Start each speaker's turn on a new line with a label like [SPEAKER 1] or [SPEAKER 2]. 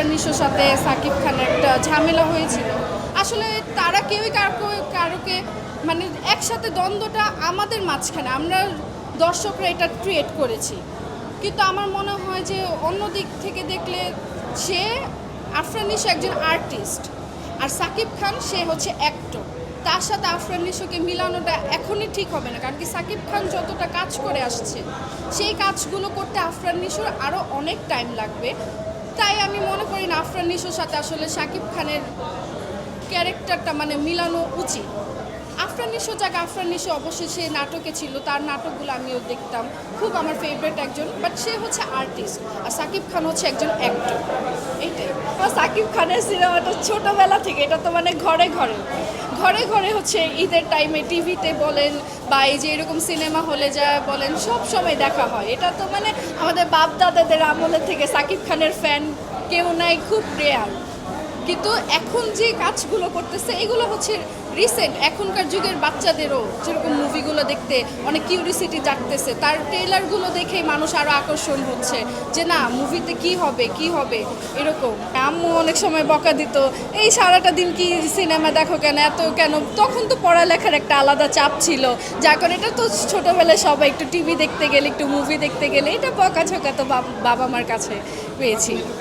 [SPEAKER 1] আফরান নিশোর সাথে সাকিব খানের একটা ঝামেলা হয়েছিল। আসলে তারা কেউই কারও কারোকে মানে একসাথে দ্বন্দ্বটা আমাদের মাঝখানে, আমরা দর্শকরা এটা ক্রিয়েট করেছি। কিন্তু আমার মনে হয় যে অন্য দিক থেকে দেখলে সে আফরান নিশো একজন আর্টিস্ট আর সাকিব খান সে হচ্ছে অ্যাক্টর তার সাথে আফরান নিশোকে মিলানোটা এখনই ঠিক হবে না, কারণ কি সাকিব খান যতটা কাজ করে আসছে, সেই কাজগুলো করতে আফরান নিশোর আরও অনেক টাইম লাগবে। তাই আমি মনে করি না আফরান নিশোর সাথে আসলে সাকিব খানের ক্যারেক্টারটা মানে মিলানো উচিত। আফরান নিশো যাক, আফরান নিশো অবশ্যই সে নাটকে ছিল, তার নাটকগুলো আমিও দেখতাম। খুব আমার ফেভারিট একজন বাট সে হচ্ছে আর্টিস্ট আর সাকিব খান হচ্ছে একজন অ্যাক্টর সাকিব খানের সিনেমাটা ছোটোবেলা থেকে, এটা তো মানে ঘরে ঘরে। ঘরে ঘরে হচ্ছে ঈদের টাইমে টিভিতে বলেন বা এই যে এরকম সিনেমা হলে যা বলেন, সব সময় দেখা হয়। এটা তো মানে আমাদের বাপ দাদাদের আমলের থেকে সাকিব খানের ফ্যান কেউ নাই, খুব রেয়ার কিন্তু এখন যে কাজগুলো করতেছে, এগুলো হচ্ছে রিসেন্ট এখনকার যুগের বাচ্চাদেরও যেরকম মুভিগুলো দেখতে অনেক কিউরিসিটি জাগতেছে, তার ট্রেলারগুলো দেখেই মানুষ আরও আকর্ষণ হচ্ছে যে না মুভিতে কি হবে কি হবে? এরকম। আম্মু অনেক সময় বকা দিত, এই সারাটা দিন কি সিনেমা দেখো কেন? এত কেন? তখন তো পড়ালেখার একটা আলাদা চাপ ছিল। যার কারণে এটা তো ছোটোবেলায় সবাই একটু টিভি দেখতে গেলে, একটু মুভি দেখতে গেলে, এটা বকা ঝকা তো বাবা মার কাছে পেয়েছি।